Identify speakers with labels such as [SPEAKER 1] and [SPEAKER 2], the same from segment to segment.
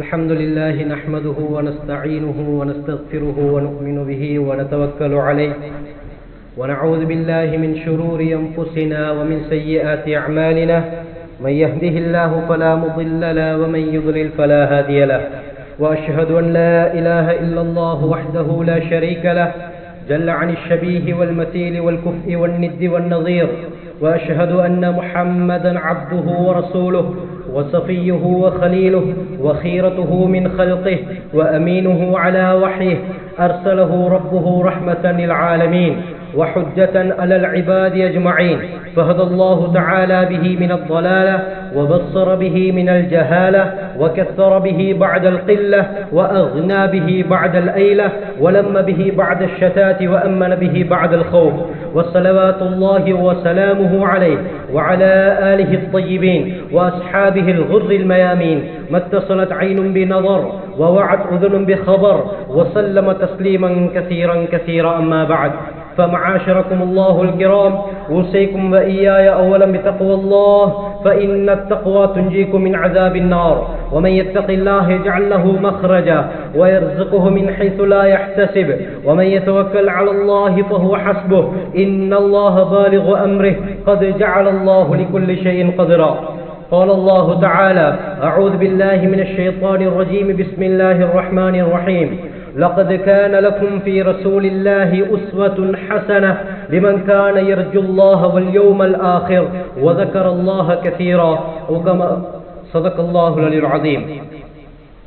[SPEAKER 1] الحمد لله نحمده ونستعينه ونستغفره ونؤمن به ونتوكل عليه ونعوذ بالله من شرور أنفسنا ومن سيئات أعمالنا من يهده الله فلا مضل له ومن يضلل فلا هادي له وأشهد أن لا إله إلا الله وحده لا شريك له جل عن الشبيه والمثيل والكفء والند والنظير وأشهد أن محمدا عبده ورسوله وصفيه وخليله وخيرته من خلقه وأمينه على وحيه أرسله ربه رحمة للعالمين وحجة على العباد أجمعين فهدى الله تعالى به من الضلالة وبصر به من الجهالة وكثر به بعد القلة وأغنى به بعد الأيلة ولم به بعد الشتات وأمن به بعد الخوف والصلوات الله وسلامه عليه وعلى آله الطيبين وأصحابه الغر الميامين ما اتصلت عين بنظر ووعت أذن بخبر وسلم تسليما كثيرا كثيرا أما بعد فمعاشركم الله الكرام أوصيكم وإياي أولا بتقوى الله فإن التقوى تنجيكم من عذاب النار ومن يتق الله يجعل له مخرجا ويرزقه من حيث لا يحتسب ومن يتوكل على الله فهو حسبه إن الله بالغ أمره قد جعل الله لكل شيء قدرا قال الله تعالى أعوذ بالله من الشيطان الرجيم بسم الله الرحمن الرحيم لقد كان لكم في رسول الله أسوة حسنة لمن كان يرجو الله واليوم الآخر وذكر الله كثيرا وكما صدق الله العلي العظيم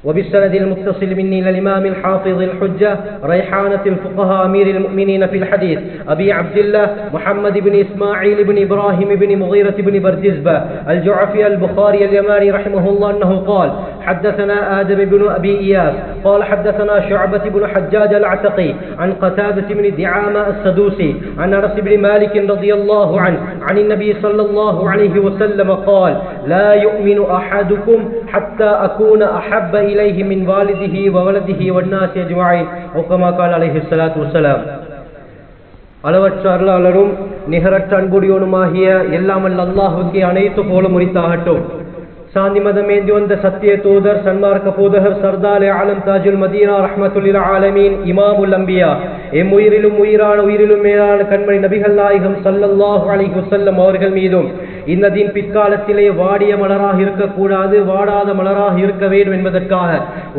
[SPEAKER 1] وبالسند المتصل مني للإمام الحافظ الحجة ريحانة الفقهاء أمير المؤمنين في الحديث أبي عبد الله محمد بن إسماعيل بن إبراهيم بن مغيرة بن بردزبة الجعفي البخاري اليماني رحمه الله أنه قال حدثنا آدم بن أبي إياس قال حدثنا شعبة بن حجاج العتقي عن قتادة بن دعامة السدوسي عن أنس بن مالك رضي الله عنه عن النبي صلى الله عليه وسلم قال لا يؤمن أحدكم حتى أكون أحب إليه من والده وولده والناس أجمعين أو كما قال عليه الصلاة والسلام அளவற்ற அருளாளரும் நிகரற்ற அன்புடையோனுமாகிய எல்லாமல் அல்லாஹுக்கு அனைத்து போலும் உரித்தாகட்டும் சாந்தி மதமேந்தி வந்த சத்திய தூதர் சன்மார்க்க போதகர் சர்தாலே ஆலம் தாஜுல் மதீனா ரஹமத்துல்லில் ஆலமீன் இமாமுல் அம்பியா எம் உயிரிலும் உயிரான உயிரிலும் மேலான கண்மணி நபிகள் நாயகம் சல்லல்லாஹு அலி ஹுசல்லம் அவர்கள் மீதும் இந்த தீன் பிற்காலத்திலே வாடிய மலராக இருக்கக்கூடாது வாடாத மலராக இருக்க வேண்டும் என்பதற்காக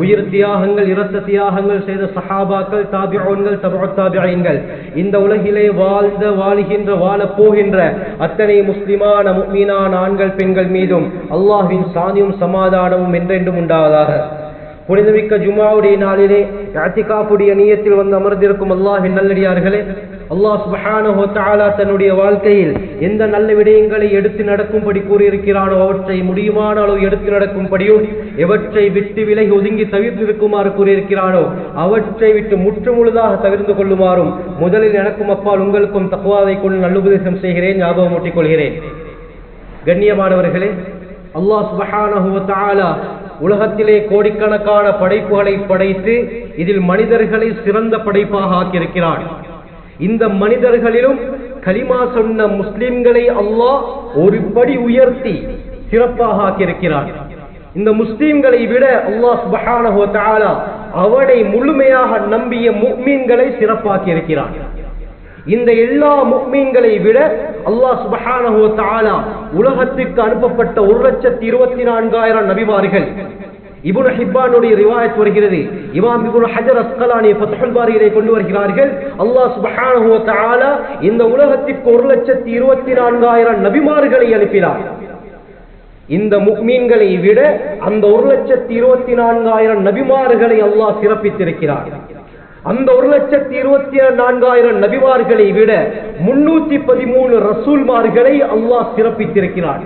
[SPEAKER 1] உயிர் தியாகங்கள் இரத்த தியாகங்கள் செய்த சஹாபாக்கள் தாபியோன்கள் தபாத்தாபியங்கள் இந்த உலகிலே வாழ்ந்த வாழ்கின்ற வாழப்போகின்ற அத்தனை முஸ்லிமான முக்மீனான ஆண்கள் பெண்கள் மீதும் அல்லாஹின் சாந்தியும் சமாதானமும் என்றென்றும் உண்டாவதாக புனிதமிக்க ஜுமாவுடைய நாளிலே அத்திகாப்புடைய நீயத்தில் வந்து அமர்ந்திருக்கும் அல்லாஹின் நல்லடியார்களே அல்லாஹ் சுபஹானஹோ தாலா தன்னுடைய வாழ்க்கையில் எந்த நல்ல விடயங்களை எடுத்து நடக்கும்படி கூறியிருக்கிறானோ அவற்றை முடியுமான அளவு எடுத்து நடக்கும்படியும் எவற்றை விட்டு விலகி ஒதுங்கி தவிர்த்திருக்குமாறு கூறியிருக்கிறானோ அவற்றை விட்டு முழுதாக தவிர்த்து கொள்ளுமாறும் முதலில் எனக்கும் அப்பால் உங்களுக்கும் தக்குவாவை கொண்டு நல்லுபதேசம் செய்கிறேன் ஞாபகம் கொள்கிறேன் கண்ணியமானவர்களே அல்லாஹ் சுபஹானஹோ தாலா உலகத்திலே கோடிக்கணக்கான படைப்புகளை படைத்து இதில் மனிதர்களை சிறந்த படைப்பாக ஆக்கியிருக்கிறார் இந்த மனிதர்களிலும் கலிமா சொன்ன முஸ்லிம்களை அல்லாஹ் ஒரு படி உயர்த்தி சிறப்பாக ஆக்கியிருக்கிறார் இந்த முஸ்லிம்களை விட அல்லாஹ் சுபஹானஹு தஆலா அவனை முழுமையாக நம்பிய முக்மீன்களை சிறப்பாக்கி இருக்கிறான் இந்த எல்லா முக்மீன்களை விட அல்லா சுபஹானஹு உலகத்திற்கு அனுப்பப்பட்ட ஒரு லட்சத்தி இருபத்தி நான்காயிரம் நபிமார்கள் இபுன் ஹிப்பானுடைய ரிவாயத் வருகிறது இமாம் இபுன் ஹஜர் அஸ்கலானி ஃபத்ஹுல் பாரியிலே கொண்டு வருகிறார்கள் அல்லாஹ் சுபஹானஹு வ தஆலா இந்த உலகத்திற்கு ஒரு லட்சத்தி இருபத்தி நான்காயிரம் நபிமார்களை அனுப்பினார் இந்த முக்மீன்களை விட அந்த ஒரு லட்சத்தி இருபத்தி நான்காயிரம் நபிமார்களை அல்லாஹ் சிறப்பித்திருக்கிறார்கள் அந்த ஒரு லட்சத்தி இருபத்தி நான்காயிரம் நபிமார்களை விட முன்னூத்தி பதிமூணு ரசூல்மார்களை அல்லாஹ் சிறப்பித்திருக்கிறார்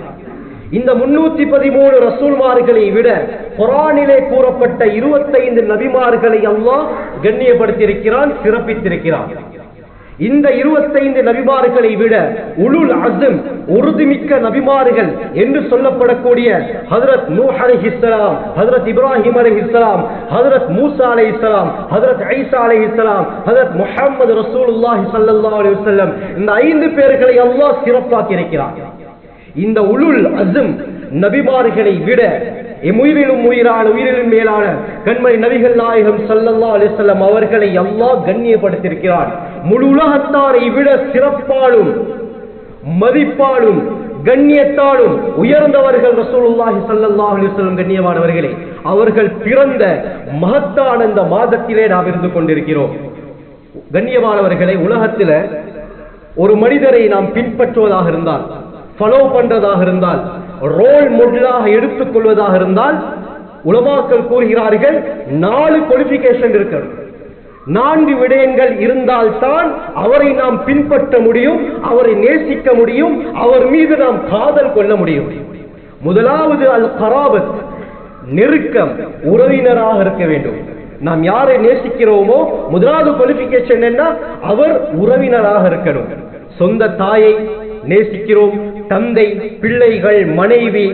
[SPEAKER 1] இந்த முன்னூத்தி பதிமூணு ரசூல்மார்களை விட புறானிலே கூறப்பட்ட இருபத்தைந்து நபிமார்களை அல்லாஹ் கண்ணியப்படுத்தியிருக்கிறான் சிறப்பித்திருக்கிறான் இந்த இருபத்தைந்து நபிமார்களை விட உளுல் அசும் உறுதிமிக்க நபிமார்கள் என்று சொல்லப்படக்கூடிய ஹதரத் நூ அலை இஸ்லாம் ஹதரத் இப்ராஹிம் அலை இஸ்லாம் ஹதரத் மூசா அலை இஸ்லாம் ஹதரத் ஐசா அலை இஸ்லாம் ஹதரத் முஹம்மது ரசூலுல்லாஹி சல்லல்லாஹு அலி வல்லம் இந்த ஐந்து பேர்களை எல்லாம் சிறப்பாக்கி இருக்கிறார் இந்த உளுல் அசும் நபிமார்களை விட உயிரிலும் உயிரான உயிரிலும் மேலான கண்மணி நபிகள் நாயகம் சல்லல்லா அலிசல்லம் அவர்களை எல்லாம் கண்ணியப்படுத்தியிருக்கிறார் முழு உலகத்தாரை விட சிறப்பாலும் மதிப்பாலும் கண்ணியத்தாலும் உயர்ந்தவர்கள் ரசூலுல்லாஹி சல்லல்லாஹு அலைஹி வஸல்லம் கண்ணியமானவர்களே அவர்கள் பிறந்த மகத்தான இந்த மாதத்திலே நாம் இருந்து கொண்டிருக்கிறோம் கண்ணியமானவர்களை உலகத்தில் ஒரு மனிதரை நாம் பின்பற்றுவதாக இருந்தால் ஃபாலோ பண்றதாக இருந்தால் ரோல் மாடலாக எடுத்துக்கொள்வதாக இருந்தால் உலமாக்கள் கூறுகிறார்கள் நாலு குவாலிஃபிகேஷன் இருக்கிறது நான்கு விடயங்கள் இருந்தால்தான் அவரை நாம் பின்பற்ற முடியும் அவரை நேசிக்க முடியும் அவர் மீது நாம் காதல் கொள்ள முடியும் முதலாவது அல் கராபத் நெருக்கம் உறவினராக இருக்க வேண்டும் நாம் யாரை நேசிக்கிறோமோ முதலாவது குவாலிபிகேஷன் என்ன அவர் உறவினராக இருக்கணும் சொந்த தாயை நேசிக்கிறோம் தந்தை பிள்ளைகள் மனைவி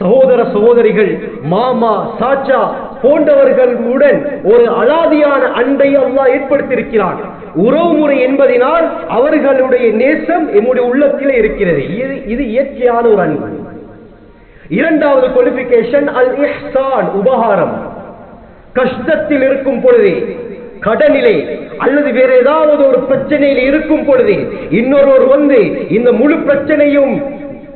[SPEAKER 1] சகோதர சகோதரிகள் மாமா சாச்சா போன்றவர்களுடன் ஒரு அலாதியான அன்பை அல்லாஹ் ஏற்படுத்தியிருக்கிறான் உறவு முறை என்பதினால் அவர்களுடைய நேசம் என்னுடைய உள்ளத்தில் இருக்கிறது இது இது இயற்கையான ஒரு அன்பு இரண்டாவது குவாலிபிகேஷன் அல் இஹ்சான் உபகாரம் கஷ்டத்தில் இருக்கும் பொழுது கடனிலே அல்லது வேற ஏதாவது ஒரு பிரச்சனையில் இருக்கும் பொழுது இன்னொருவர் வந்து இந்த முழு பிரச்சனையும்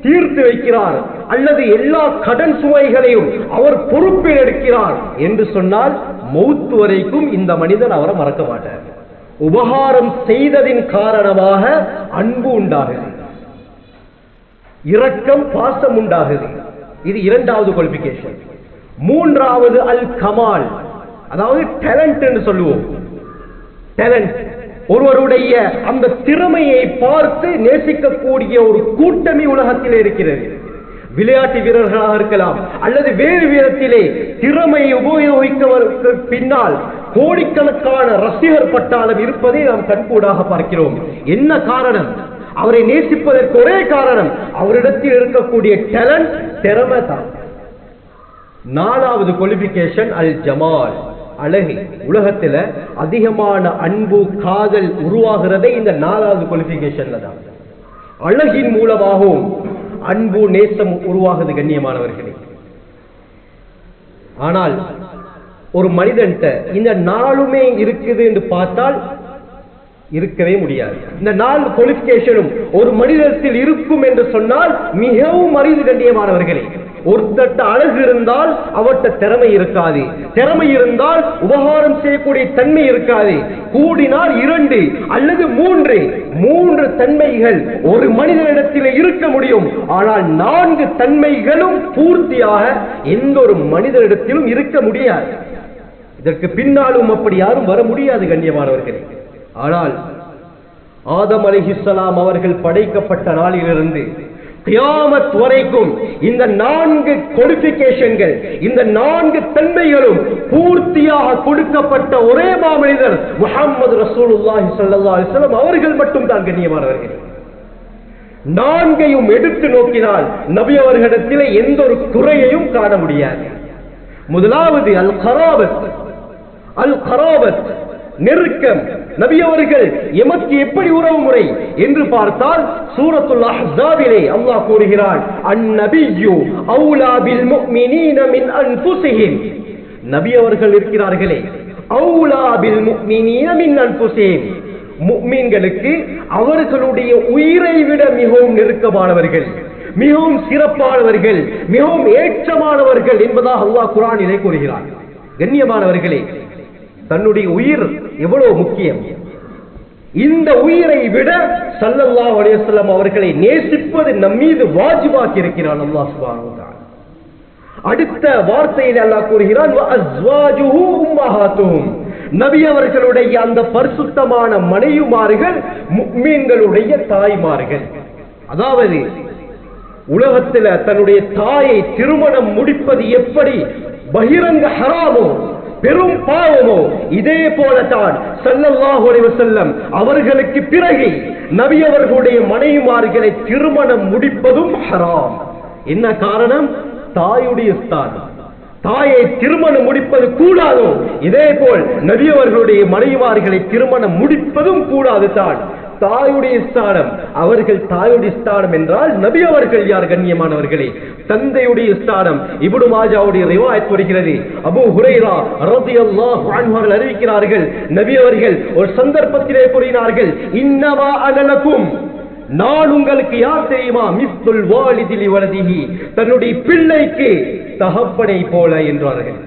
[SPEAKER 1] தீர்த்து வைக்கிறார் அல்லது எல்லா கடன் சுவைகளையும் அவர் பொறுப்பில் எடுக்கிறார் என்று சொன்னால் மௌத்து வரைக்கும் இந்த மனிதன் அவரை மறக்க மாட்டார் உபகாரம் செய்ததின் காரணமாக அன்பு உண்டாகுது இரக்கம் பாசம் உண்டாகுது இது இரண்டாவது குவாலிபிகேஷன் மூன்றாவது அல் கமால் அதாவது டேலண்ட் என்று சொல்லுவோம் டேலண்ட் ஒருவருடைய அந்த திறமையை பார்த்து நேசிக்கக்கூடிய ஒரு கூட்டமை உலகத்தில் இருக்கிறது விளையாட்டு வீரர்களாக இருக்கலாம் அல்லது வேறு வீரத்திலே திறமையை உபயோகிக்கவருக்கு பின்னால் கோடிக்கணக்கான ரசிகர் பட்டாளம் இருப்பதை நாம் கண்கூடாக பார்க்கிறோம் என்ன காரணம் அவரை நேசிப்பதற்கு ஒரே காரணம் அவரிடத்தில் இருக்கக்கூடிய டேலண்ட் திறமை தான் நாலாவது குவாலிபிகேஷன் அல் ஜமால் அழகு உலகத்துல அதிகமான அன்பு காதல் உருவாகிறதே இந்த நாலாவது குவாலிபிகேஷன்ல தான் அழகின் மூலமாகவும் அன்பு நேசம் உருவாகுது கண்ணியமானவர்களே ஆனால் ஒரு மனிதன்கிட்ட இந்த நாளுமே இருக்குது என்று பார்த்தால் இருக்கவே முடியாது இந்த நாள் கொலிபிகேஷனும் ஒரு மனிதத்தில் இருக்கும் என்று சொன்னால் மிகவும் அறிவு கண்ணியமானவர்களே ஒருத்தட்ட அழகு இருந்தால் அவட்ட திறமை இருக்காது திறமை இருந்தால் உபகாரம் செய்யக்கூடிய தன்மை இருக்காது கூடினால் இரண்டு அல்லது மூன்று மூன்று தன்மைகள் ஒரு மனிதனிடத்தில் இருக்க முடியும் ஆனால் நான்கு தன்மைகளும் பூர்த்தியாக எந்த ஒரு மனிதனிடத்திலும் இருக்க முடியாது இதற்கு பின்னாலும் அப்படி யாரும் வர முடியாது கண்ணியமானவர்களே ஆனால் ஆதம் அலிஹிஸ்லாம் அவர்கள் படைக்கப்பட்ட நாளிலிருந்து கியாமத் வரைக்கும் இந்த நான்கு கொடுபிகேஷன்கள் இந்த நான்கு தன்மைகளும் பூர்த்தியாக கொடுக்கப்பட்ட ஒரே மாமனிதர் முகமது ரசூலுல்லாஹி சல்லா அலிஸ்லாம் அவர்கள் தான் கண்ணியமானவர்கள் நான்கையும் எடுத்து நோக்கினால் நபி அவர்களிடத்தில் எந்த ஒரு குறையையும் காண முடியாது முதலாவது அல் கராபத் அல் கராபத் நெருக்கம் நபி அவர்கள் எமக்கு எப்படி உறவு முறை என்று பார்த்தால் சூரத்துல் அஹ்ஸாபிலே அல்லாஹ் கூறுகிறார் அந்நபியு அவுலா பில் முஃமினீன மின் நபி அவர்கள் இருக்கிறார்களே அவுலா பில் முஃமினீன மின் அன்ஃபுஸிஹிம் அவர்களுடைய உயிரை விட மிகவும் நெருக்கமானவர்கள் மிகவும் சிறப்பானவர்கள் மிகவும் ஏற்றமானவர்கள் என்பதாக அல்லாஹ் குரானிலே கூறுகிறார் கண்ணியமானவர்களே தன்னுடைய உயிர் எவ்வளவு முக்கியம் இந்த உயிரை விட சல்லல்லா அலையம் அவர்களை நேசிப்பது நம் மீது வாஜிபாக்கி இருக்கிறான் அல்லா சுபான் அடுத்த வார்த்தையில் அல்லாஹ் கூறுகிறான் நபி அவர்களுடைய அந்த பரிசுத்தமான மனைவிமார்கள் மீன்களுடைய தாய்மார்கள் அதாவது உலகத்தில் தன்னுடைய தாயை திருமணம் முடிப்பது எப்படி பகிரங்க ஹராமோ பெரும் பாவமோ இதே போலத்தான் சல்லல்லாஹு அலைஹி செல்லம் அவர்களுக்கு பிறகு நபி அவர்களுடைய மனைவிமார்களை திருமணம் முடிப்பதும் ஹராம் என்ன காரணம் தாயுடைய ஸ்தானம் தாயை திருமணம் முடிப்பது கூடாதோ இதே போல் நவியவர்களுடைய மனைவிமார்களை திருமணம் முடிப்பதும் கூடாது தான் தாயுடைய ஸ்தானம் அவர்கள் தாயுடைய ஸ்தானம் என்றால் நபி அவர்கள் யார் கண்ணியமானவர்களே தந்தையுடைய ஸ்தானம் இபுடு மாஜாவுடைய ரிவாயத் வருகிறது அபு ஹுரைரா ரதி அறிவிக்கிறார்கள் நபி அவர்கள் ஒரு சந்தர்ப்பத்திலே கூறினார்கள் இன்னவா அனலக்கும் நான் உங்களுக்கு யார் தெரியுமா மிஸ்துல் வாலிதிலி வலதிகி தன்னுடைய பிள்ளைக்கு தகப்பனை போல என்றார்கள்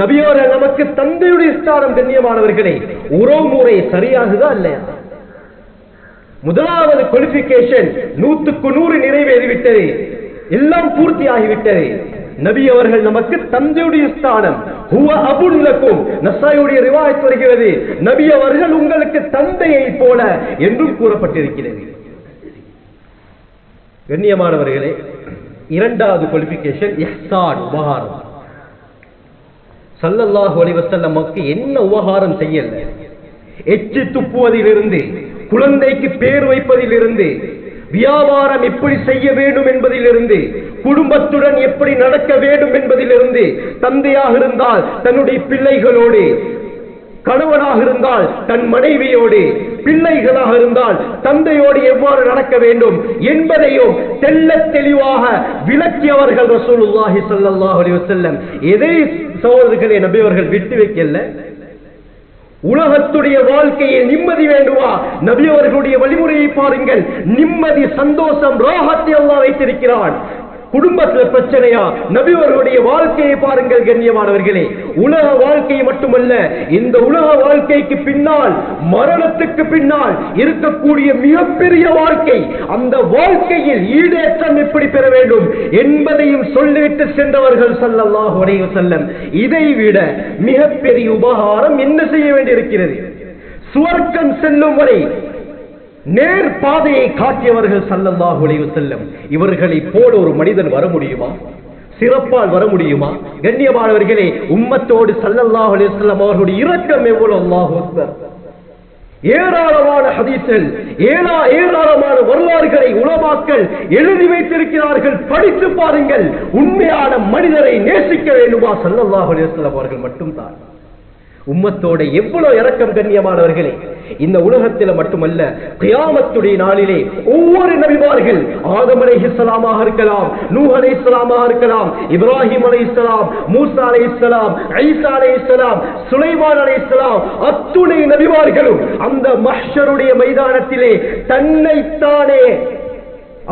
[SPEAKER 1] நபியோர நமக்கு தந்தையுடைய ஸ்தானம் கண்ணியமானவர்களே உறவு முறை சரியாகுதா இல்லையா முதலாவது குவாலிபிகேஷன் நூத்துக்கு நூறு நிறைவேறிவிட்டது எல்லாம் பூர்த்தி ஆகிவிட்டது நபி அவர்கள் நமக்கு தந்தையுடைய ஸ்தானம் வருகிறது நபி அவர்கள் உங்களுக்கு தந்தையை போல என்றும் கூறப்பட்டிருக்கிறது கண்ணியமானவர்களே இரண்டாவது குவாலிபிகேஷன் உபகாரம் சல்லல்லாஹு அலைவசல்ல நமக்கு என்ன உபகாரம் செய்யல எச்சி துப்புவதிலிருந்து குழந்தைக்கு பேர் வைப்பதில் இருந்து வியாபாரம் எப்படி செய்ய வேண்டும் என்பதிலிருந்து குடும்பத்துடன் எப்படி நடக்க வேண்டும் என்பதிலிருந்து தந்தையாக இருந்தால் தன்னுடைய பிள்ளைகளோடு கணவனாக இருந்தால் தன் மனைவியோடு பிள்ளைகளாக இருந்தால் தந்தையோடு எவ்வாறு நடக்க வேண்டும் என்பதையும் தெல்ல தெளிவாக விளக்கியவர்கள் எதை சகோதரர்களே நபியவர்கள் விட்டு வைக்கல உலகத்துடைய வாழ்க்கையில் நிம்மதி வேண்டுமா நபி அவர்களுடைய வழிமுறையை பாருங்கள் நிம்மதி சந்தோஷம் ரோகத்தை அல்லா வைத்திருக்கிறான் குடும்பத்தில் பிரச்சனையா நபிவர்களுடைய வாழ்க்கையை பாருங்கள் கண்ணியமானவர்களே உலக வாழ்க்கை மட்டுமல்ல இந்த உலக வாழ்க்கைக்கு பின்னால் மரணத்துக்கு பின்னால் இருக்கக்கூடிய மிகப்பெரிய வாழ்க்கை அந்த வாழ்க்கையில் ஈடேற்றம் எப்படி பெற வேண்டும் என்பதையும் சொல்லிவிட்டு சென்றவர்கள் சல்லல்லாஹ் உடைய செல்லம் இதை விட மிகப்பெரிய உபகாரம் என்ன செய்ய வேண்டியிருக்கிறது சுவர்க்கம் செல்லும் வரை நேர் பாதையை காட்டியவர்கள் சல்லல்லா உழைவு செல்லும் இவர்களை போல ஒரு மனிதன் வர முடியுமா சிறப்பால் வர முடியுமா கண்ணியமானவர்களே உம்மத்தோடு சல்லல்லா உழைவு செல்லும் அவர்களுடைய இரக்கம் எவ்வளவு ஏராளமான ஹதீசல் ஏனா ஏராளமான வரலாறுகளை உலமாக்கள் எழுதி வைத்திருக்கிறார்கள் படித்து பாருங்கள் உண்மையான மனிதரை நேசிக்க வேண்டுமா சல்லல்லாஹு அலைஹி அவர்கள் மட்டும்தான் உம்மத்தோட எவ்வளவு இறக்கம் கண்ணியமானவர்களே இந்த உலகத்தில் மட்டுமல்ல கியாமத்துடைய நாளிலே ஒவ்வொரு நபிமார்கள் ஆதம் அலை இஸ்லாமாக இருக்கலாம் நூ அலை இஸ்லாமாக இருக்கலாம் இப்ராஹிம் அலை இஸ்லாம் மூசா அலை இஸ்லாம் ஐசா அலை இஸ்லாம் சுலைமான் அலை இஸ்லாம் அத்துணை நபிமார்களும் அந்த மஹ்ஷருடைய மைதானத்திலே தன்னைத்தானே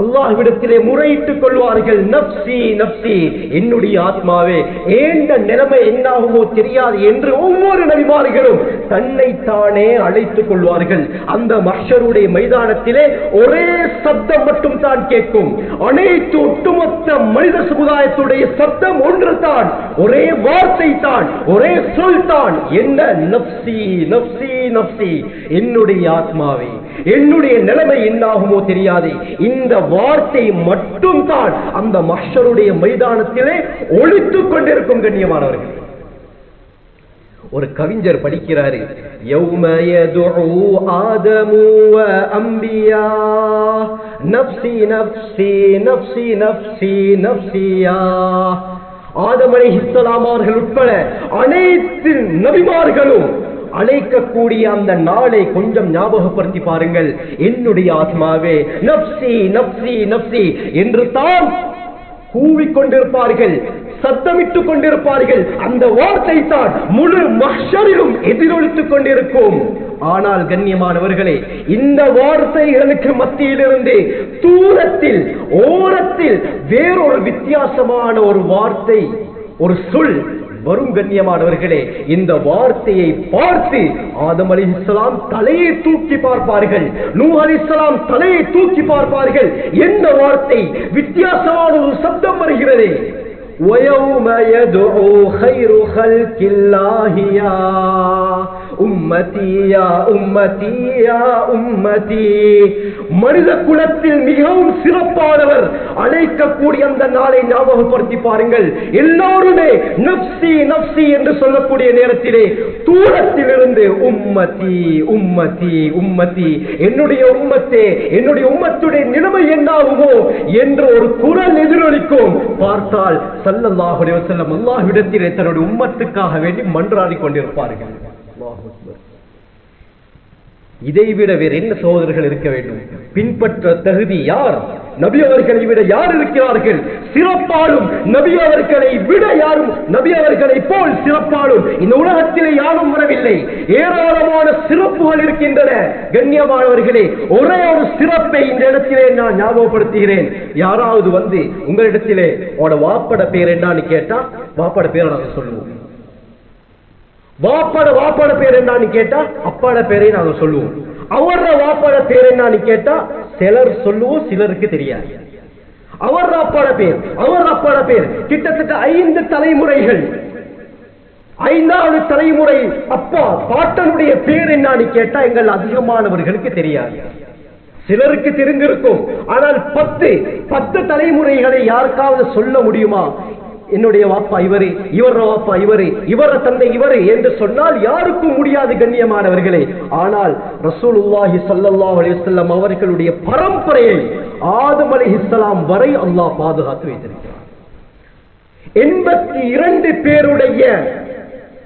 [SPEAKER 1] அல்லாஹ்விடத்திலே முறையிட்டுக் கொள்வார்கள் நப்சி நப்சி என்னுடைய ஆத்மாவே ஏண்ட நிலைமை என்னாகுமோ தெரியாது என்று ஒவ்வொரு நபிமார்களும் தன்னைத்தானே அழைத்துக் கொள்வார்கள் அந்த மஷருடைய மைதானத்திலே ஒரே சப்தம் மட்டும் தான் கேட்கும் அனைத்து ஒட்டுமொத்த மனித சமுதாயத்துடைய சப்தம் ஒன்று தான் ஒரே வார்த்தை தான் ஒரே சொல் தான் என்ன நப்சி நப்சி நப்சி என்னுடைய ஆத்மாவே என்னுடைய நிலைமை என்னாகுமோ தெரியாது இந்த வார்த்தை மட்டும் தான் அந்த மஷருடைய மைதானத்திலே ஒழித்துக் கொண்டிருக்கும் கண்ணியமானவர்கள் ஒரு கவிஞர் படிக்கிறாரு நப்சி ஹித்தலாமார்கள் உட்பட அனைத்து நபிமார்களும் அழைக்கக்கூடிய அந்த நாளை கொஞ்சம் ஞாபகப்படுத்தி பாருங்கள் என்னுடைய ஆத்மாவே நப்சி நப்சி நப்சி என்று தான் கூவிக்கொண்டிருப்பார்கள் சத்தமிட்டுக் கொண்டிருப்பார்கள் அந்த வார்த்தை தான் முழு மஷரிலும் எதிரொலித்துக் கொண்டிருக்கும் ஆனால் கண்ணியமானவர்களே இந்த வார்த்தைகளுக்கு மத்தியிலிருந்து தூரத்தில் ஓரத்தில் வேறொரு வித்தியாசமான ஒரு வார்த்தை ஒரு சொல் வரும் கண்ணியமானவர்களே இந்த வார்த்தையை பார்த்து ஆதம் அலி இஸ்லாம் தலையை தூக்கி பார்ப்பார்கள் நூ அலி இஸ்லாம் தலையை தூக்கி பார்ப்பார்கள் எந்த வார்த்தை வித்தியாசமான ஒரு சப்தம் வருகிறது ويوم يدعو خير கில்லாஹியா உம்மதியா யா உம்மதி உம்மதி மனித குலத்தில் மிகவும் சிறப்பானவர் அழைக்கக்கூடிய அந்த நாளை ஞாபகப்படுத்தி பாருங்கள் எல்லோருமே நப்சி நப்சி என்று சொல்லக்கூடிய நேரத்திலே தூரத்தில் இருந்து உம்மதி உம்மதி உம்மதி என்னுடைய உம்மத்தே என்னுடைய உம்மத்துடைய நிலைமை என்னாகுமோ என்று ஒரு குரல் எதிரொலிக்கும் பார்த்தால் சல்லல்லாஹுடைய செல்லம் அல்லாஹ்விடத்திலே தன்னுடைய உம்மத்துக்காக வேண்டி மன்றாடி கொண்டிருப்பார்கள் இதைவிட வேறு என்ன சோதரர்கள் இருக்க வேண்டும் பின்பற்ற தகுதி யார் நபி அவர்களை விட யார் இருக்கிறார்கள் சிறப்பாலும் நபி அவர்களை விட யாரும் நபி அவர்களை போல் சிறப்பாலும் இந்த உலகத்திலே யாரும் வரவில்லை ஏராளமான சிறப்புகள் இருக்கின்றன கண்ணியமானவர்களே ஒரே ஒரு சிறப்பை இந்த இடத்திலே நான் ஞாபகப்படுத்துகிறேன் யாராவது வந்து உங்களிடத்திலே உனட வாப்பட பேர் என்னன்னு கேட்டா வாப்பட பேர் நாங்கள் சொல்லுவோம் வாப்பாட வாப்பாட பேர் என்னன்னு கேட்டா அப்பாட பேரை நாங்க சொல்லுவோம் அவர்ற வாப்பாட பேர் என்னன்னு கேட்டா சிலர் சொல்லுவோம் சிலருக்கு தெரியாது அவர் அப்பாட பேர் அவர் அப்பாட பேர் கிட்டத்தட்ட ஐந்து தலைமுறைகள் ஐந்தாவது தலைமுறை அப்பா பாட்டனுடைய பேர் என்னன்னு கேட்டா எங்கள் அதிகமானவர்களுக்கு தெரியாது சிலருக்கு தெரிந்திருக்கும் ஆனால் பத்து பத்து தலைமுறைகளை யாருக்காவது சொல்ல முடியுமா என்னுடைய வாப்பா இவரே இவர வாப்பா இவரே இவர தந்தை இவரே என்று சொன்னால் யாருக்கும் முடியாது கண்ணியமானவர்களே ஆனால் உல்லாஹி சல்லல்லா அலிசல்லாம் அவர்களுடைய பரம்பரையை ஆதம் அலி இஸ்லாம் வரை அல்லாஹ் பாதுகாத்து வைத்திருக்கிறார் எண்பத்தி இரண்டு பேருடைய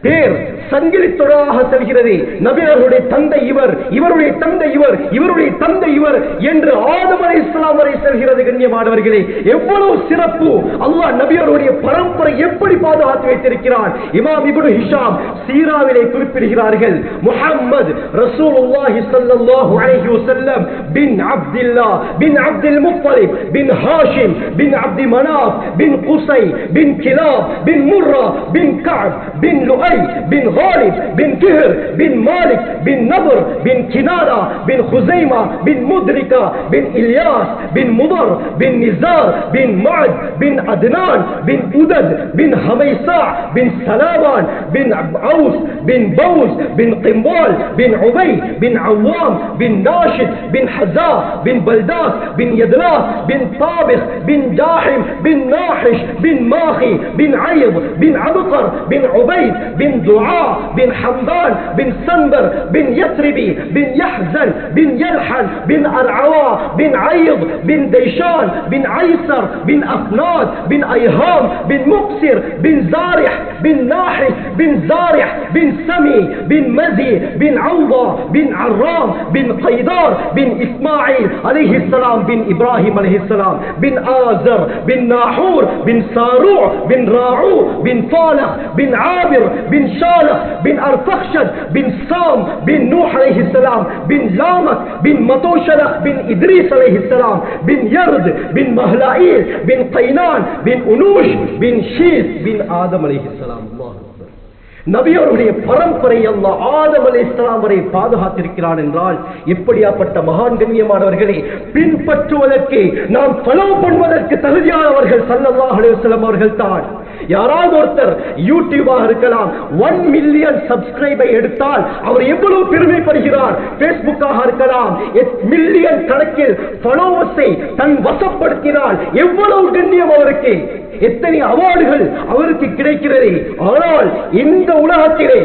[SPEAKER 1] பேர் சங்கிலி தொடராக செல்கிறது நபியர்களுடைய தந்தை இவர் இவருடைய தந்தை இவர் இவருடைய தந்தை இவர் என்று ஆதமரை இஸ்லாம் வரை செல்கிறது கண்ணியமானவர்களே எவ்வளவு சிறப்பு அல்லாஹ் நபியருடைய பரம்பரை எப்படி பாதுகாத்து வைத்திருக்கிறார் இமாம் இப்னு ஹிஷாம் சீராவிலே குறிப்பிடுகிறார்கள் முஹம்மது ரசூலுல்லாஹி ஸல்லல்லாஹு அலைஹி வஸல்லம் பின் அப்துல்லா பின் அப்துல் முத்தலிப் பின் ஹாஷிம் பின் அப்தி மனாஃப் பின் குசை பின் கிலாப் பின் முர்ரா பின் கஅப் பின் லுஐ பின் غالب بن كهر بن مالك بن نضر بن كنارة بن خزيمة بن مدركة بن إلياس بن مضر بن نزار بن معد بن عدنان بن أدد بن هميساع بن سلامان بن عوس بن بوز بن قنبال بن عبي بن عوام بن ناشد بن حزاء بن بلداس بن يدلاس بن طابخ بن داحم بن ناحش بن ماخي بن عيض بن عبقر بن عبيد بن دعاء بن حمدان بن سنبر بن يثربي بن يحزن بن يلحن بن أرعوى بن عيض بن ديشان بن عيسر بن أفناد بن أيهام بن مقصر بن زارح بن ناحس بن زارح بن سمي بن مزي بن عوضة بن عرام بن قيدار بن إسماعيل عليه السلام بن إبراهيم عليه السلام بن آزر بن ناحور بن ساروع بن راعو بن طالخ بن عابر بن شالخ Hira, bin Arfakhshad, bin Sam, bin Nuh alayhi salam, bin Lamak, bin Matoshalak bin Idris alayhi salam, bin Yard, bin Mahla'il, bin Qaynan, bin Unush, bin Shiz, bin Adam alayhi salam. நபியோருடைய பரம்பரை அல்ல ஆதம் அலி இஸ்லாம் வரை பாதுகாத்திருக்கிறான் என்றால் இப்படியாப்பட்ட மகான் கண்ணியமானவர்களை பின்பற்றுவதற்கு நாம் follow பண்ணுவதற்கு தகுதியானவர்கள் சல்லல்லாஹ் அலுவலம் அவர்கள் தான் யாராவது ஒருத்தர் யூடியூபாக இருக்கலாம் ஒன் மில்லியன் சப்ஸ்கிரைபை எடுத்தால் அவர் எவ்வளவு பெருமைப்படுகிறார் பேஸ்புக்காக இருக்கலாம் மில்லியன் கணக்கில் பலோவஸை தன் வசப்படுத்தினால் எவ்வளவு கண்ணியம் அவருக்கு எத்தனை அவார்டுகள் அவருக்கு கிடைக்கிறது ஆனால் இந்த உலகத்திலே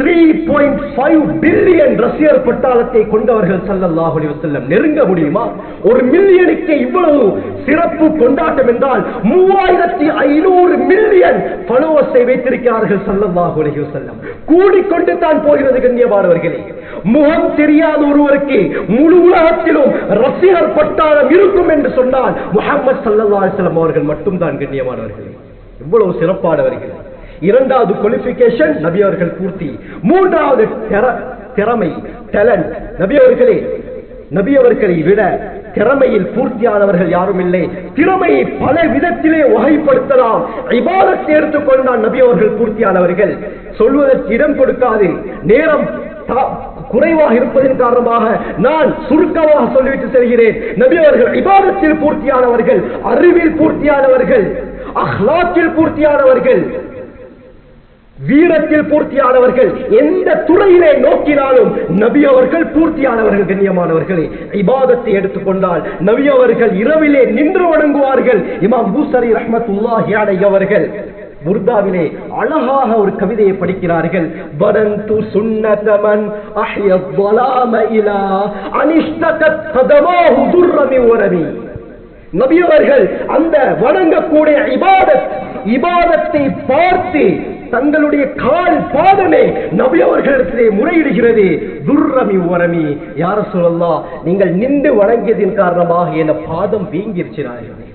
[SPEAKER 1] த்ரீ பாயிண்ட் ஃபைவ் பில்லியன் ரசிகர் பட்டாளத்தை கொண்டவர்கள் சல்லல்லாஹ் செல்லம் நெருங்க முடியுமா ஒரு மில்லியனுக்கு இவ்வளவு சிறப்பு கொண்டாட்டம் என்றால் மூவாயிரத்தி ஐநூறு மில்லியன் பலோவஸை வைத்திருக்கிறார்கள் சல்லல்லாஹ் செல்லம் கூடிக்கொண்டு தான் போகிறது கண்ணியமானவர்களே முகம் தெரியாத ஒருவருக்கு முழு உலகத்திலும் ரசிகர் பட்டாளம் இருக்கும் என்று சொன்னால் முகமது சல்லா அலிஸ்லாம் அவர்கள் மட்டும்தான் கண்ணியமானவர்கள் இவ்வளவு சிறப்பானவர்கள் இரண்டாவது குவாலிபிகேஷன் நபி அவர்கள் பூர்த்தி மூன்றாவது திறமை டேலண்ட் நபி அவர்களே நபி அவர்களை விட திறமையில் பூர்த்தியானவர்கள் யாரும் இல்லை திறமையை பல விதத்திலே வகைப்படுத்தலாம் இபாதத்தை எடுத்துக்கொண்டால் நபி அவர்கள் பூர்த்தியானவர்கள் சொல்வதற்கு இடம் கொடுக்காது நேரம் குறைவாக இருப்பதன் காரணமாக நான் சுருக்கமாக சொல்லிவிட்டு செல்கிறேன் நபி அவர்கள் இபாதத்தில் பூர்த்தியானவர்கள் அறிவில் பூர்த்தியானவர்கள் அஹ்லாக்கில் பூர்த்தியானவர்கள் வீரத்தில் பூர்த்தியானவர்கள் எந்த துறையிலே நோக்கினாலும் நபி அவர்கள் பூர்த்தியானவர்கள் கண்ணியமானவர்களே இபாதத்தை எடுத்துக்கொண்டால் நபி அவர்கள் இரவிலே நின்று வணங்குவார்கள் இமாம் பூசரி ரஹமத்துல்லாஹி அடையவர்கள் புர்தாவிலே அழகாக ஒரு கவிதையை படிக்கிறார்கள் வரந்து சுன்னதமன் அஹ்ய வலாம அனிஷ்டகத் கதமாஹு துர்ரமி உரமி நபியவர்கள் அந்த வணங்கக்கூடிய இபாதத் இபாதத்தை பார்த்து தங்களுடைய கால் பாதமே நபி அவர்களிடத்திலே முறையிடுகிறது துர்ரமி உரமி யார சொல்லலாம் நீங்கள் நின்று வணங்கியதின் காரணமாக என பாதம் வீங்கிருச்சினார்கள்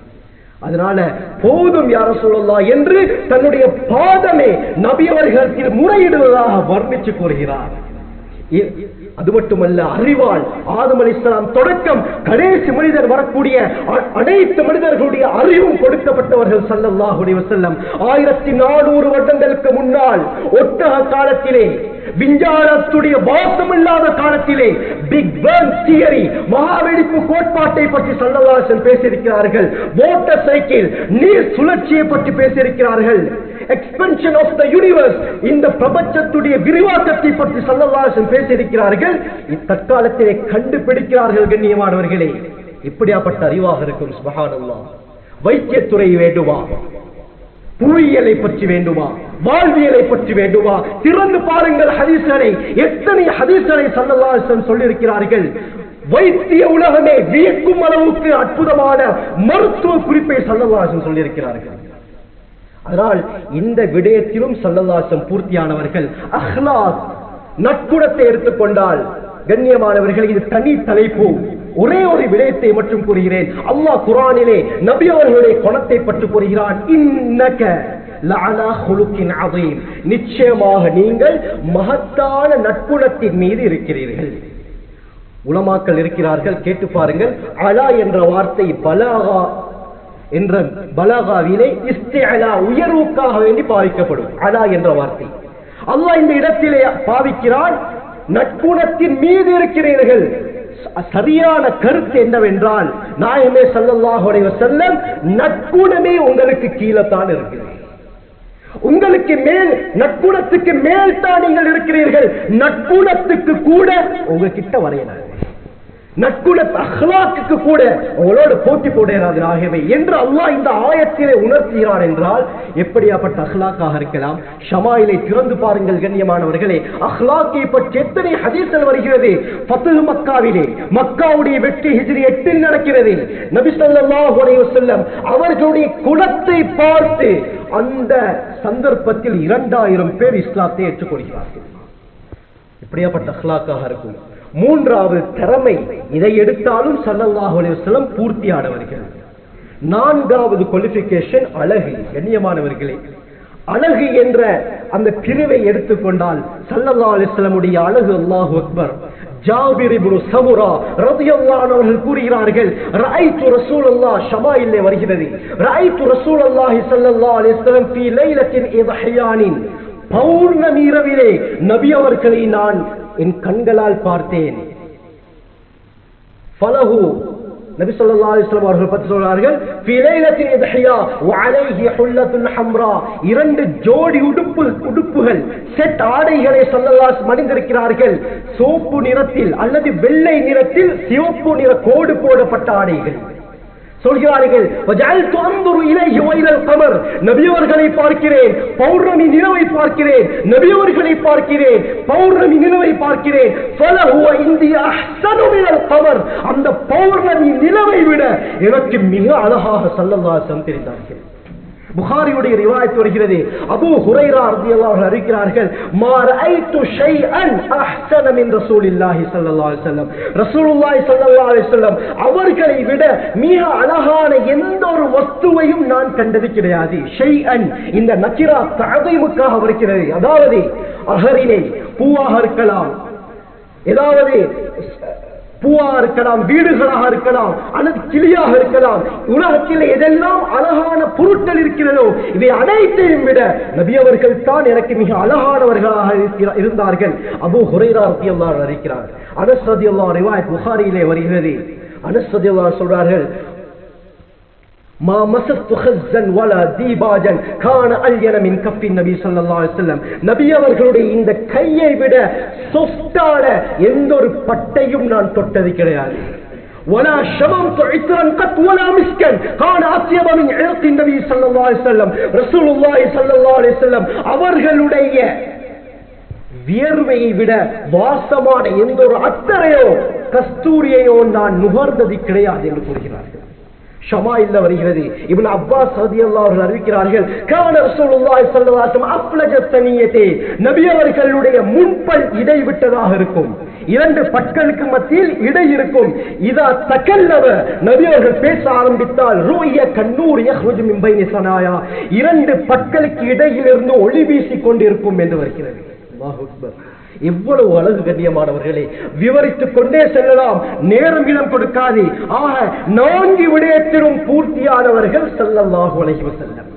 [SPEAKER 1] அதனால போதும் யார சொல்லலாம் என்று தன்னுடைய பாதமே நபி அவர்களிடத்தில் முறையிடுவதாக வர்ணித்து கூறுகிறார் அது மட்டுமல்ல அறிவால் ஆதம் அலி இஸ்லாம் தொடக்கம் கடைசி மனிதர் வரக்கூடிய அனைத்து மனிதர்களுடைய அறிவும் கொடுக்கப்பட்டவர்கள் சல்லல்லாஹுடைய செல்லம் ஆயிரத்தி நானூறு வருடங்களுக்கு முன்னால் ஒட்டக காலத்திலே விஞ்ஞானத்துடைய வாசம் இல்லாத காலத்திலே பிக் பேங் தியரி மகாவெடிப்பு கோட்பாட்டை பற்றி சல்லல்லாசன் பேசியிருக்கிறார்கள் மோட்டார் சைக்கிள் நீர் சுழற்சியை பற்றி பேசியிருக்கிறார்கள் எக்ஸ்பென்ஷன் ஆஃப் த யூனிவர்ஸ் இந்த பிரபஞ்சத்துடைய விரிவாக்கத்தை பற்றி சல்லல்லாசன் பேசியிருக்கிறார்கள் தற்காலத்திலே கண்டுபிடிக்கிறார்கள் கண்ணியமானவர்களே இப்படியாப்பட்ட அறிவாக இருக்கும் சுபகானல்லா வைத்தியத்துறை வேண்டுமா புவியியலை பற்றி வேண்டுமா வாழ்வியலை பற்றி வேண்டுமா திறந்து பாருங்கள் ஹதீசனை எத்தனை ஹதீசனை சல்லல்லாசன் சொல்லியிருக்கிறார்கள் வைத்திய உலகமே வியக்கும் அளவுக்கு அற்புதமான மருத்துவ குறிப்பை சல்லல்லாசன் சொல்லியிருக்கிறார்கள் அதனால் இந்த விடயத்திலும் சல்லல்லாசம் பூர்த்தியானவர்கள் அஹ்லாஸ் நட்புணத்தை எடுத்துக்கொண்டால் கண்ணியமானவர்கள் இது தனி தலைப்பு ஒரே ஒரு விடயத்தை மட்டும் கூறுகிறேன் அல்லாஹ் குரானிலே நபி அவர்களுடைய குணத்தை பற்றி கூறுகிறான் இன்னக நிச்சயமாக நீங்கள் மகத்தான நட்புணத்தின் மீது இருக்கிறீர்கள் உலமாக்கள் இருக்கிறார்கள் கேட்டு பாருங்கள் அலா என்ற வார்த்தை பலாகா என்ற பலகாவிலே இஸ்தேலா உயர்வுக்காக வேண்டி பாவிக்கப்படும் அலா என்ற வார்த்தை அல்லாஹ் இந்த இடத்திலே பாவிக்கிறான் நட்புணத்தின் மீது இருக்கிறீர்கள் சரியான கருத்து என்னவென்றால் நாயமே சல்லாஹுடைய செல்லம் நட்புணமே உங்களுக்கு கீழே தான் இருக்கிறேன் உங்களுக்கு மேல் நட்புணத்துக்கு மேல் தான் நீங்கள் இருக்கிறீர்கள் நட்புணத்துக்கு கூட உங்ககிட்ட வரையினார் நட்புல அஹ்லாக்கு கூட உங்களோட போட்டி ஆகியவை என்று அல்லாஹ் இந்த ஆயத்திலே உணர்த்துகிறார் என்றால் எப்படியாப்பட்ட அஹ்லாக்காக இருக்கலாம் ஷமாயிலை திறந்து பாருங்கள் கண்ணியமானவர்களே அஹ்லாக்கை பற்றி எத்தனை ஹதீசல் வருகிறது பத்து மக்காவிலே மக்காவுடைய வெற்றி ஹிஜ்ரி எட்டில் நடக்கிறது நபி சொல்லாஹ் செல்லம் அவர்களுடைய குணத்தை பார்த்து அந்த சந்தர்ப்பத்தில் இரண்டாயிரம் பேர் இஸ்லாத்தை ஏற்றுக்கொள்கிறார்கள் இப்படியாப்பட்ட அஹ்லாக்காக இருக்கும் மூன்றாவது திறமை இதை எடுத்தாலும் சல்லல்லாஹு அலைவசலம் பூர்த்தியான வருகிறது நான்காவது குவாலிபிகேஷன் அழகு கண்ணியமானவர்களே அழகு என்ற அந்த பிரிவை எடுத்துக்கொண்டால் சல்லல்லா அலிஸ்லமுடைய அழகு அல்லாஹ் அக்பர் ஜாபிர் இப்னு சமுரா ரதியல்லாஹு அவர்கள் கூறுகிறார்கள் ரைத்து ரசூலுல்லாஹ் இல்லை வருகிறது ரைத்து ரசூலுல்லாஹி ஸல்லல்லாஹு அலைஹி வஸல்லம் ஃபீ லைலத்தின் பௌர்ணமி இரவிலே நபி அவர்களை நான் என் கண்களால் பார்த்தேன் பலகு நபி சொல்லா அவர்கள் பற்றி சொல்கிறார்கள் இரண்டு ஜோடி உடுப்பு உடுப்புகள் செட் ஆடைகளை சொல்லல்லா மணிந்திருக்கிறார்கள் சோப்பு நிறத்தில் அல்லது வெள்ளை நிறத்தில் சிவப்பு நிற கோடு போடப்பட்ட ஆடைகள் சொல்கிறார்கள் நபியவர்களை பார்க்கிறேன் பௌர்ணமி நிலவை பார்க்கிறேன் நபியவர்களை பார்க்கிறேன் பௌர்ணமி நிலவை பார்க்கிறேன் அந்த பௌர்ணமி நிலவை விட எனக்கு மிக அழகாக சல்லல்லா சந்திரித்தார்கள் புகாரியுடைய ரிவாயத்து வருகிறது அபு ஹுரைரா அவர்கள் அறிக்கிறார்கள் மார் ஐத்து ஷைஅன் அஹ்சன மின் ரசூலில்லாஹி ரசூலுல்லாஹி அவர்களை விட மிக அழகான எந்த ஒரு வஸ்துவையும் நான் கண்டது கிடையாது அன் இந்த நக்கிரா தகவைமுக்காக வருகிறது அதாவது அகரினை பூவாக இருக்கலாம் ஏதாவது பூவா இருக்கலாம் வீடுகளாக இருக்கலாம் அல்லது கிளியாக இருக்கலாம் உலகத்தில் எதெல்லாம் அழகான பொருட்கள் இருக்கிறதோ இவை அனைத்தையும் விட நபியவர்கள் தான் எனக்கு மிக அழகானவர்களாக இருந்தார்கள் அபு ஹுரைரா ரத்தியல்லார் அறிக்கிறார் அனஸ் ரத்தியல்லா ரிவாய் புகாரியிலே வருகிறது அனஸ் சொல்றார்கள் அவர்களுடைய இந்த கையை விட சொஸ்டான எந்த ஒரு பட்டையும் நான் தொட்டது கிடையாது ولا شممت عطرا قط வியர்வையை விட வாசமான எந்த ஒரு அத்தரையோ கஸ்தூரியையோ நான் நுகர்ந்தது கிடையாது என்று கூறுகிறார்கள் ஷமாயில் வருகிறது இவன் அவர்கள் அறிவிக்கிறார்கள் நபி அவர்களுடைய முன்பல் இடை விட்டதாக இருக்கும் இரண்டு பற்களுக்கு மத்தியில் இடை இருக்கும் இதா தக்கல்லவ நபி அவர்கள் பேச ஆரம்பித்தால் ரூய கண்ணூர் யஹ்ருஜு மின் இரண்டு பற்களுக்கு இடையிலிருந்து ஒளி வீசி கொண்டிருக்கும் என்று வருகிறது அக்பர் எவ்வளவு அழகு கண்ணியமானவர்களே விவரித்துக் கொண்டே செல்லலாம் நேரம் இடம் கொடுக்காது ஆக நான்கு விடயத்திலும் பூர்த்தியானவர்கள் செல்லல்லாஹு அலைஹி வசல்லம்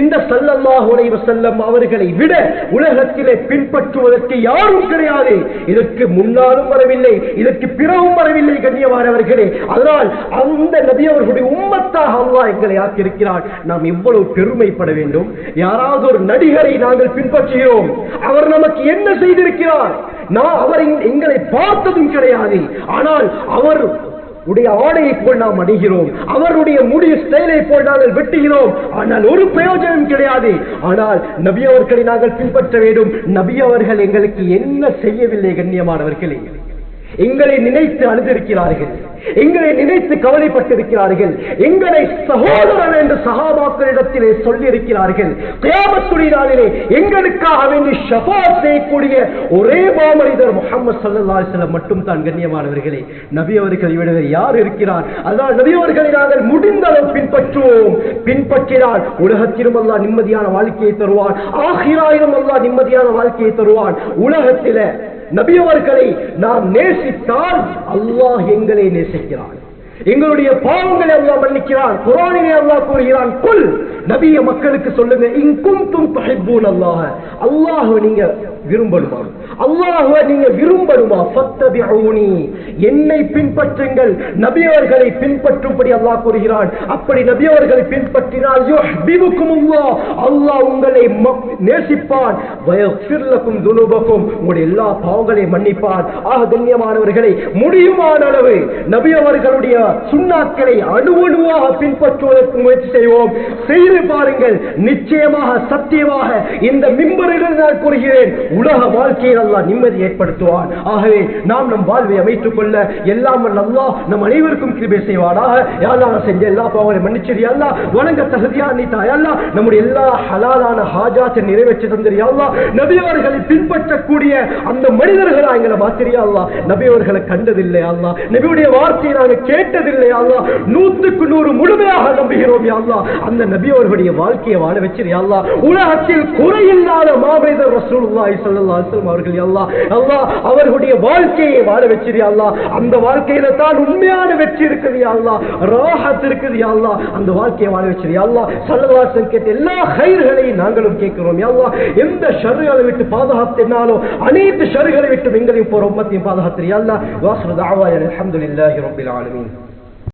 [SPEAKER 1] இந்த சல்லல்லாஹு உலைவ செல்லம் அவர்களை விட உலகத்திலே பின்பற்றுவதற்கு யாரும் கிடையாது இதற்கு முன்னாலும் வரவில்லை இதற்கு பிறகும் வரவில்லை கண்ணியமானவர்களே அதனால் அந்த நபி அவர்களுடைய உம்மத்தாக அல்லாஹ் எங்களை ஆக்கியிருக்கிறார் நாம் எவ்வளவு பெருமைப்பட வேண்டும் யாராவது ஒரு நடிகரை நாங்கள் பின்பற்றுகிறோம் அவர் நமக்கு என்ன செய்திருக்கிறார் நான் அவர் எங்களை பார்த்ததும் கிடையாது ஆனால் அவர் உடைய ஆடையை போல் நாம் அடைகிறோம் அவருடைய முடிய ஸ்டைலை போல் நாங்கள் வெட்டுகிறோம் ஆனால் ஒரு பிரயோஜனம் கிடையாது ஆனால் நபி அவர்களை நாங்கள் பின்பற்ற வேண்டும் நபி அவர்கள் எங்களுக்கு என்ன செய்யவில்லை கண்ணியமானவர்கள் எங்களை எங்களை நினைத்து அழுதிருக்கிறார்கள் எங்களை நினைத்து கவலைப்பட்டிருக்கிறார்கள் எங்களை சகோதரன் என்று சகாபாக்களிடத்திலே சொல்லியிருக்கிறார்கள் கேமத்துடையினாலே எங்களுக்காக வேண்டி ஷபா செய்யக்கூடிய ஒரே மாமனிதர் முகமது சல்லா மட்டும் தான் கண்ணியமானவர்களே நபி அவர்களை விட யார் இருக்கிறார் அதனால் நபி அவர்களை நாங்கள் முடிந்த அளவு பின்பற்றுவோம் பின்பற்றினால் உலகத்திலும் அல்லா நிம்மதியான வாழ்க்கையை தருவான் ஆகிராயிலும் அல்லா நிம்மதியான வாழ்க்கையை தருவான் உலகத்தில நபி அவர்களை நாம் நேசித்தால் அல்லாஹ் எங்களை நேசிக்கிறார் எங்களுடைய பாவங்களை அல்லாஹ் மன்னிக்கிறான் குரானிலே அல்லாஹ் கூறுகிறான் குல் நபிய மக்களுக்கு சொல்லுங்க இங்கும் தும் அல்லாஹ் அல்லாஹ் நீங்க விரும்பணுமா அல்லாஹுவை நீங்க விரும்பணுமா சத்தபிஊனி என்னை பின்பற்றுங்கள் நபியவர்களை பின்பற்றும்படி அல்லாஹ் கூறுகிறான் அப்படி நபியவர்களை பின்பற்றினால் யுஹ்பிபுக்கும் அல்லாஹ் அல்லாஹ் உங்களை நேசிப்பான் வயஃபிர்லக்கும் துனுபக்கும் உங்களுடைய எல்லா பாவங்களையும் மன்னிப்பான் ஆக கண்ணியமானவர்களை முடியுமான அளவு நபியவர்களுடைய சுண்ணாக்களை அணுவணுவாக பின்பற்றுவதற்கு முயற்சி செய்வோம் செய்து பாருங்கள் நிச்சயமாக சத்தியமாக இந்த மிம்பரிடம் நான் கூறுகிறேன் உலக வாழ்க்கையை அல்லா நிம்மதி ஏற்படுத்துவான் ஆகவே நாம் நம் வாழ்வை அமைத்துக் கொள்ள எல்லாம் அல்லா நம் அனைவருக்கும் கிருபை செய்வாராக யாரால செஞ்ச எல்லா பாவங்களை அல்லா வணங்க தகுதியா நீ தாயல்லா நம்முடைய எல்லா ஹலாலான ஹாஜாத்தை நிறைவேற்ற தந்திரியாலா நபியவர்களை பின்பற்றக்கூடிய அந்த மனிதர்களா எங்களை மாத்திரியாலா நபியவர்களை கண்டதில்லையாலா நபியுடைய வார்த்தையை நாங்கள் கேட்டதில்லையாலா நூத்துக்கு நூறு முழுமையாக நம்புகிறோம் யாழ்லா அந்த நபியவர்களுடைய வாழ்க்கையை வாழ வச்சிருயாலா உலகத்தில் குறையில்லாத மாபேதர் ரசூலுல்லாஹி சொல்லலாம் அவர்கள் அவர்களுடைய வாழ்க்கையை வாழ வச்சிரு அல்லா அந்த வாழ்க்கையில தான் உண்மையான வெற்றி இருக்குது யாழ்லா ராகத் இருக்குது யாழ்லா அந்த வாழ்க்கையை வாழ வச்சிரு யாழ்லா சல்லவாசன் கேட்ட எல்லா கயிர்களையும் நாங்களும் கேட்கிறோம் யாழ்லா எந்த ஷருகளை விட்டு பாதுகாத்தினாலும் அனைத்து ஷருகளை விட்டு எங்களையும் போற யாழ்லா பாதுகாத்திரி அல்லா அஹமது இல்லாஹி ரொம்ப ஆலமின்